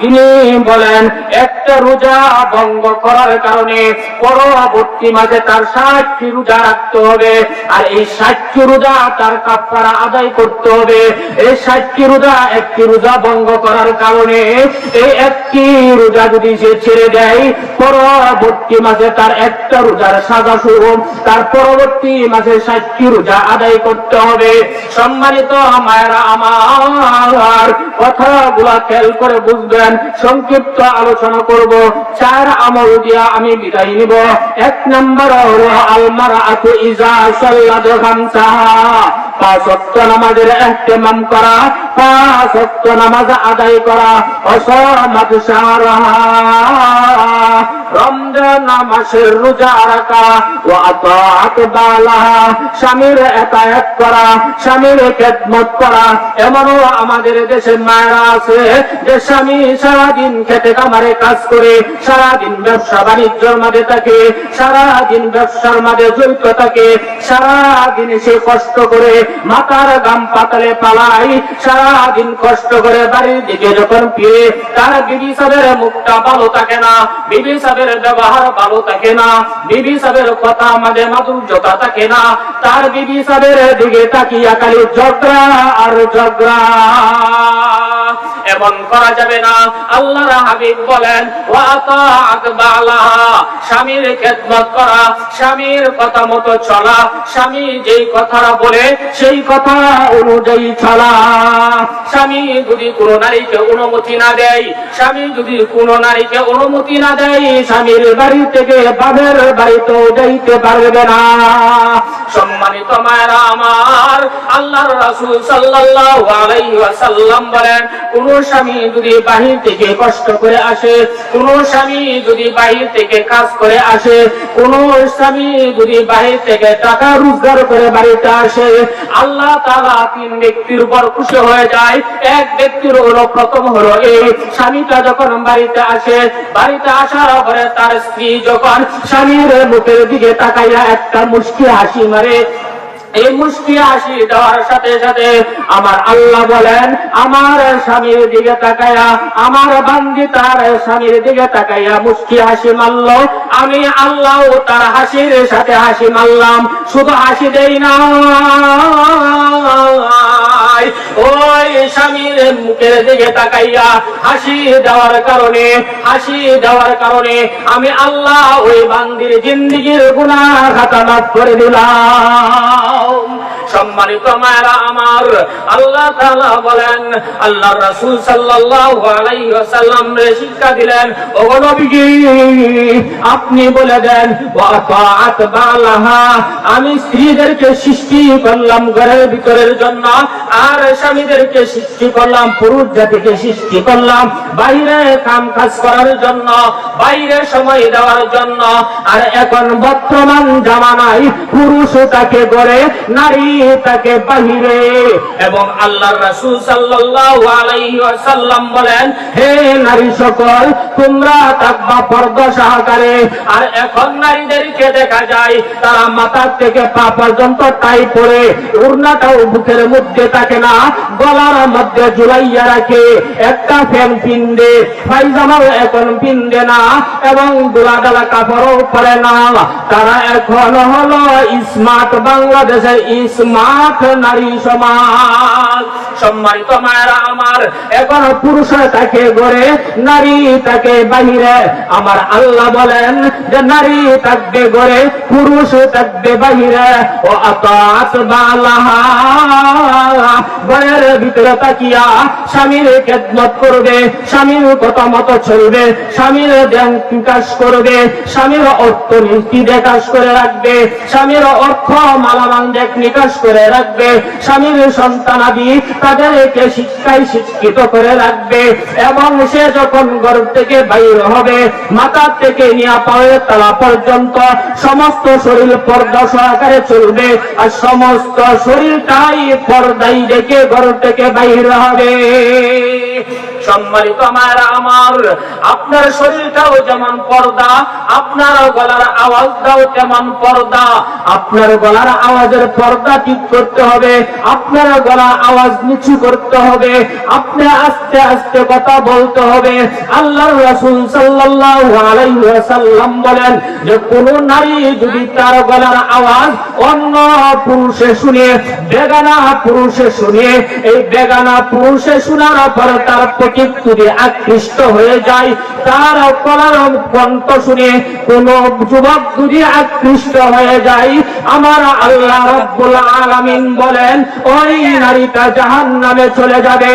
তিনি বলেন, একটা রোজা ভঙ্গ করার কারণে পরবর্তী মাসে তার ষাটটি রোজা রাখতে হবে, আর এই ষাটটি রোজা তার কাফারা আদায় করতে হবে। এই ষাটটি রোজা একটি রোজা ভঙ্গ করার কারণে এই একটি রোজা যদি সে ছেড়ে দেয়, পরবর্তী মাসে তার একটা রোজার সাজা শুরু তার পরবর্তী মাঝে ষাটটি রোজা আদায় করতে হবে। সম্মানিত মায়েরা আমার কথাগুলা খেয়াল করে বুঝবেন, সংক্ষিপ্ত আলোচনা করব। চার আমল দিয়া আমি বিদায় নিব। এক নম্বর আলমার ইজা নামাজের আদায় করা সারাহা আমাদের দেশের মায়েরা আছে যে স্বামী সারাদিন খেতে কামারে কাজ করে, সারাদিন ব্যবসা বাণিজ্যের মাঝে থাকে, সারাদিন ব্যবসার মাঝে জড়িত থাকে, সারাদিন সে কষ্ট করে মাথার গাম পাতালে পালাই সারাদিন কষ্ট করে বাড়ির দিকে যখন ফিরে, তার বিবি সাহেবের মুখটা ভালো থাকে না। বিবি সাহেবের ব্যবহার ভালো থাকে না। বিবি সাহেবের কথা মাঝে মাধুর্যতা থাকে না। তার বিবি সাহেবের দিকে তাকিয়া কালি ঝগড়া আর ঝগড়া। এমন করা যাবে না। আল্লাহর হাবিব বলেন স্বামীর খেদমত করা, স্বামীর কথা মতো চলা, স্বামী যেই কথাটা বলে সেই কথা অনুযায়ী চলা। স্বামী যদি কোনো নারীকে অনুমতি না দেয়, স্বামী যদি কোনো নারীকে অনুমতি না দেয়, স্বামীর বাড়ি থেকে বাবের বাড়িতেও যাইতে পারবে না। সম্মানিত মায়েরা আমার, আল্লাহর রাসূল সাল্লাল্লাহু আলাইহি ওয়াসাল্লাম বলেন, কোন স্বামী যদি বাহির থেকে কষ্ট করে আসে, কোন স্বামী যদি বাহির থেকে কাজ করে আসে, কোন স্বামী যদি বাহির থেকে টাকা রোজগার করে বাড়িতে আসে, আল্লাহ তাআলা তিন ব্যক্তির উপর খুশি হয়ে যায়। এক ব্যক্তির হলো, প্রথম হলো এই স্বামীটা যখন বাড়িতে আসে, বাড়িতে আসার পরে তার স্ত্রী যখন স্বামীর মুখের দিকে তাকাইয়া একটা মুশকি হাসি মারে এই মুষ্টি আসি দেওয়ার সাথে সাথে আমার আল্লাহ বলেন, আমার স্বামীর দিকে তাকাইয়া আমার বান্দি তার স্বামীর দিকে তাকাইয়া মুষ্টি হাসি মারল। আমি আল্লাহ তার হাসির সাথে হাসি মারলাম। শুধু হাসি দেই না। ওই স্বামীর মুখের দিকে তাকাইয়া হাসি দেওয়ার কারণে, হাসি দেওয়ার কারণে আমি আল্লাহ ওই বান্দির জিন্দিগির গুণা খাতা মাফ করে দিলাম। সম্মানিত মায়েরা আমার, আল্লাহ তাআলা বলেন আল্লাহ রাসূল সাল্লাল্লাহু আলাইহি ওয়াসাল্লাম শিক্ষা দিলেন ও নবীজি, আপনি বলে দেন, ওয়া তাআত বালাহা আমি স্ত্রীদেরকে সৃষ্টি করলাম ঘরের ভিতরের জন্য, আর স্বামীদেরকে সৃষ্টি করলাম, পুরুষ জাতিকে সৃষ্টি করলাম, বাইরে কাম কাজ করার জন্য, বাইরে সময় দেওয়ার জন্য, আর এখন বর্তমান জামানায় পুরুষ তাকে গড়ে নারী তাকে বাহিরে। এবং আল্লাহর রাসূল সাল্লাল্লাহু আলাইহি ওয়াসাল্লাম বলেন, হে নারী সকল, তোমরা তাকবা পর্দা সহকারে। আর এখন নারীদেরকে দেখা যায়, তারা মাথা থেকে পা পর্যন্ত টাই পরে, উড়নাটাও বুকের মধ্যে থাকে না, গলার মধ্যে ঝুলাইয়া রাখে। একটা ফ্যান পিন্দে, পায়জামাও এখন পিন্দে না, এবং দোলা ডালা কাপড়ও পরে না। তারা এখন হলো স্মার্ট বাংলাদেশের স্মার্ট নারী সমাজ। সম্মানিত মায়েরা আমার এখন পুরুষ তাকে গড়ে, নারী তাকে বাহিরে। আমার আল্লাহ বলেন যে নারী থাকবে গড়ে, পুরুষ থাকবে বাহিরে। ও আকাশ বালাহা। ঘরের ভিতরে তাকিয়া স্বামীর খেদমত করবে, স্বামীর কথা মতো চলবে, স্বামীর ধ্যান বিকাশ করবে, স্বামীর অর্থনীতি বিকাশ করে রাখবে, স্বামীর অর্থ মালামাল দেখ নিকাশ করে রাখবে, স্বামীর সন্তানাদি তাদেরকে শিক্ষায় শিক্ষিত করে রাখবে এবং সে যখন ঘর থেকে বাইর হবে, মাথা থেকে নিয়ে পাওয়ের তলা পর্যন্ত সমস্ত শরীর পর্দা সহকারে চলবে আর সমস্ত শরীরটাই পর্দাই রেখে ঘর থেকে বাইর হবে। সম্মানিত মায়েরা আমার, আপনার শরীরটাও যেমন পর্দা, আপনার গলার আওয়াজটাও তেমন পর্দা। আপনার গলার আওয়াজের পর্দা ঠিক করতে হবে, আপনার গলা আওয়াজ নিচু করতে হবে, আপনি আস্তে আস্তে কথা বলতে হবে। আল্লাহর রাসূল আলাইহি বলেন যে, কোন নারী যদি তার গলার আওয়াজ অন্য পুরুষে শুনে, বেগানা পুরুষে শুনে, এই বেগানা পুরুষে শোনার পর তার প্রতি আকৃষ্ট হয়ে যায়। তার অপরার গ্রন্থ শুনে কোন যুবক যদি আকৃষ্ট হয়ে যায়, আমার আল্লাহ রব্বুল আলামিন বলেন, ওই নারীটা জাহান নামে চলে যাবে।